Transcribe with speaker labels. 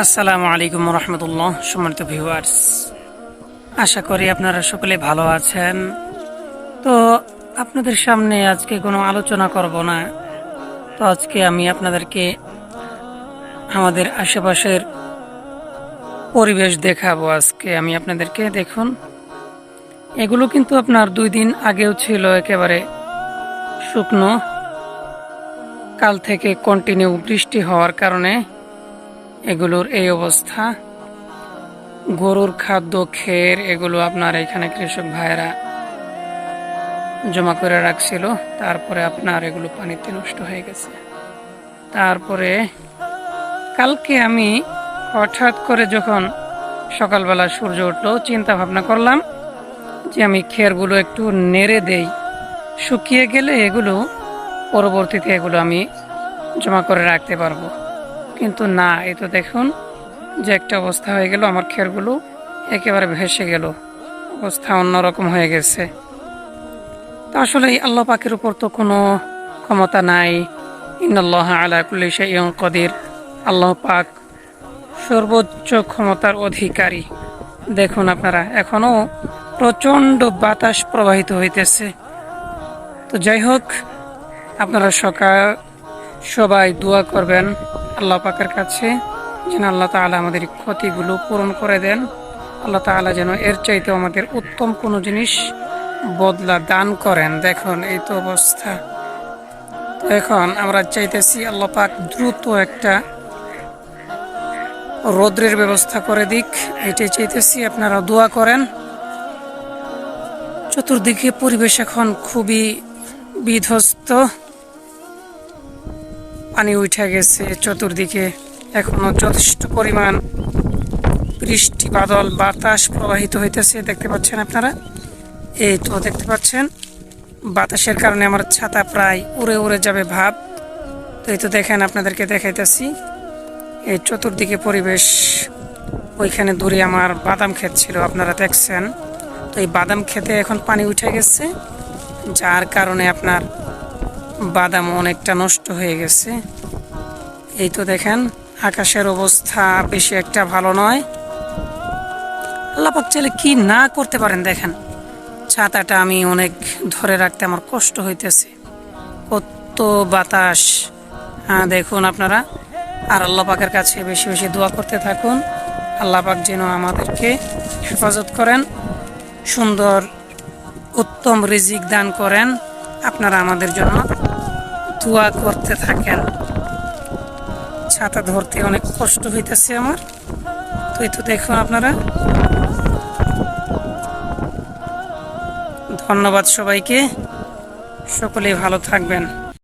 Speaker 1: আসসালামু আলাইকুম রহমতুল্লাহ, সম্মানিত ভিউয়ার্স আশা করি আপনারা সকলে ভালো আছেন। তো আপনাদের সামনে আজকে কোনো আলোচনা করব না। তো আজকে আমি আপনাদেরকে আমাদের আশেপাশের পরিবেশ দেখাবো আজকে। আমি আপনাদেরকে দেখুন, এগুলো কিন্তু আপনার দুই দিন আগেও ছিল একেবারে শুকনো। কাল থেকে কন্টিনিউ বৃষ্টি হওয়ার কারণে এগুলোর এই অবস্থা। গরুর খাদ্য, খের, এগুলো আপনার এখানে কৃষক ভাইয়েরা জমা করে রাখছিল। তারপরে আপনার এগুলো পানিতে নষ্ট হয়ে গেছে। তারপরে কালকে আমি হঠাৎ করে যখন সকালবেলা সূর্য উঠল, চিন্তা ভাবনা করলাম যে আমি খেরগুলো একটু নেড়ে দেই। শুকিয়ে গেলে এগুলো পরবর্তীতে এগুলো আমি জমা করে রাখতে পারব। কিন্তু না, এই তো দেখুন যে একটা অবস্থা হয়ে গেল, আমার খেরগুলো একেবারে ভেসে গেল। অবস্থা অন্যরকম হয়ে গেছে। তো আসলে আল্লাহ পাকের উপর তো কোনো ক্ষমতা নাই। ইন্নআল্লাহ আলা কুল্লি শাইইন কদির। আল্লাহ পাক সর্বোচ্চ ক্ষমতার অধিকারী। দেখুন আপনারা, এখনও প্রচণ্ড বাতাস প্রবাহিত হইতেছে। তো যাই হোক, আপনারা সকাল সবাই দোয়া করবেন। আল্লাহ পাকের কাছে যেন আল্লাহ তাআলা আমাদের ক্ষতিগুলো পূরণ করে দেন। আল্লাহ তাআলা যেন এর চাইতে আমাদের উত্তম কোনো জিনিস বদলা দান করেন। দেখুন এই তো অবস্থা। তো এখন আমরা চাইতেছি আল্লাহ পাক দ্রুত একটা রৌদ্রের ব্যবস্থা করে দিক। এটাই চাইতেছি আপনারা দোয়া করেন। চতুর্দিকে পরিবেশ এখন খুবই বিধ্বস্ত। পানি উঠে গেছে চতুর্দিকে। এখনও যথেষ্ট পরিমাণ বৃষ্টি, বাদল, বাতাস প্রবাহিত হইতেছে। দেখতে পাচ্ছেন আপনারা? এই তো দেখতে পাচ্ছেন। বাতাসের কারণে আমার ছাতা প্রায় উড়ে উড়ে যাবে ভাব। তো এই তো দেখেন আপনাদেরকে দেখাইতেছি। এই চতুর্দিকে পরিবেশ, ওইখানে দূরে আমার বাদাম ক্ষেত ছিল, আপনারা দেখছেন। তো এই বাদাম খেতে এখন পানি উঠে গেছে, যার কারণে আপনার বাদাম অনেকটা নষ্ট হয়ে গেছে। এই তো দেখেন, আকাশের অবস্থা বেশি একটা ভালো নয়। আল্লাপাক চাইলে কি না করতে পারেন দেখেন, ছাতাটা আমি অনেক ধরে রাখতে আমার কষ্ট হইতেছে। কত বাতাস। হ্যাঁ দেখুন আপনারা, আর আল্লাহ পাকের কাছে বেশি বেশি দোয়া করতে থাকুন। আল্লাহ পাক যেন আমাদেরকে হেফাজত করেন, সুন্দর, উত্তম রিজিক দান করেন। আপনারা আমাদের জন্য দোয়া করতে থাকেন। ছাতা ধরতে অনেক কষ্ট হইতেছে আমার। তো এই তো দেখুন আপনারা। ধন্যবাদ সবাইকে। সকলেই ভালো থাকবেন।